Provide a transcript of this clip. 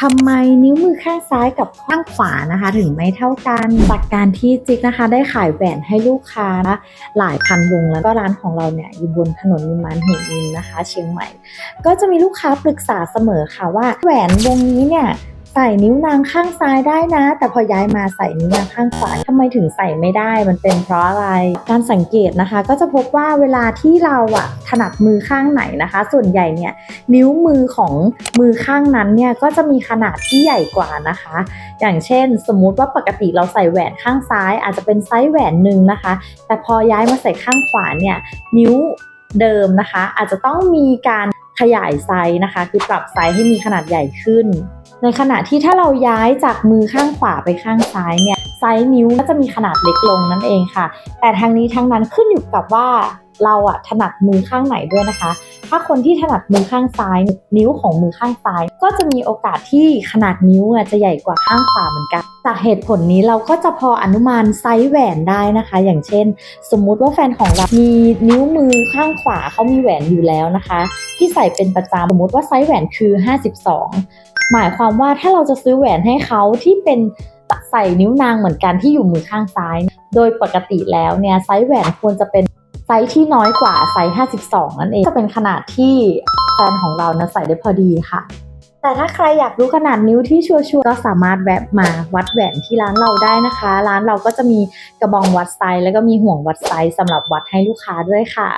ทำไมนิ้วมือข้างซ้ายกับข้างขวานะคะ ถึงไม่เท่ากันจากการที่จิ๊กนะคะ ได้ขายแหวนให้ลูกค้านะหลายพันวงแล้วก็ร้านของเราเนี่ยอยู่บนถนนนิมานเหมินนะคะ เชียงใหม่ ก็จะมีลูกค้าปรึกษาเสมอค่ะว่าแหวนวงนี้เนี่ย ส่นิ้วนางข้างซ้ายได้นะ แต่พอย้ายมาใส่นิ้วนางข้างขวาทำไมถึงใส่ไม่ได้ มันเป็นเพราะอะไร การสังเกตนะคะ ก็จะพบว่าเวลาที่เราอะถนัดมือข้างไหนนะคะ ส่วนใหญ่เนี่ยนิ้วมือของมือข้างนั้นเนี่ยก็จะมีขนาดที่ใหญ่กว่านะคะ อย่างเช่น สมมุติว่าปกติเราใส่แหวนข้างซ้าย อาจจะเป็นไซส์แหวนหนึ่งนะคะ แต่พอย้ายมาใส่ข้างขวาเนี่ยนิ้วเดิมนะคะ อาจจะต้องมีการ ขยายไซส์นะคะ คือปรับไซส์ให้มีขนาดใหญ่ขึ้น ในขณะที่ถ้าเราย้ายจากมือข้างขวาไปข้างซ้ายเนี่ยไซส์นิ้วก็จะมีขนาดเล็กลงนั่นเองค่ะ แต่ทางนี้ทั้งนั้นขึ้นอยู่กับว่าเราอะถนัดมือข้างไหนด้วยนะคะ ถ้าคนที่ถนัดมือข้างซ้าย นิ้วของมือข้างซ้าย ก็จะมีโอกาสที่ขนาดนิ้วจะใหญ่กว่าข้างขวาเหมือนกัน จากเหตุผลนี้เราก็จะพออนุมานไซส์แหวนได้นะคะ อย่างเช่น สมมุติว่าแฟนของเรา มีนิ้วมือข้างขวาเขามีแหวนอยู่แล้วนะคะ ที่ใส่เป็นประจำสมมติว่าไซส์แหวนคือ 52 หมายความว่าถ้าเราจะซื้อแหวนให้เขาที่เป็นใส่นิ้วนางเหมือนกันที่อยู่มือข้างซ้าย โดยปกติแล้วเนี่ยไซส์แหวนควรจะเป็น ซส์ที่น้อยกว่าไซส์ 52 นั่นเองจะเป็นขนาดที่แฟนของเรานะใส่ได้พอดีค่ะ แต่ถ้าใครอยากรู้ขนาดนิ้วที่ชัวร์ๆก็สามารถแวะมาวัดแหวนที่ร้านเราได้นะคะ ร้านเราก็จะมีกระบองวัดไซส์แล้วก็มีห่วงวัดไซส์สำหรับวัดให้ลูกค้าด้วยค่ะ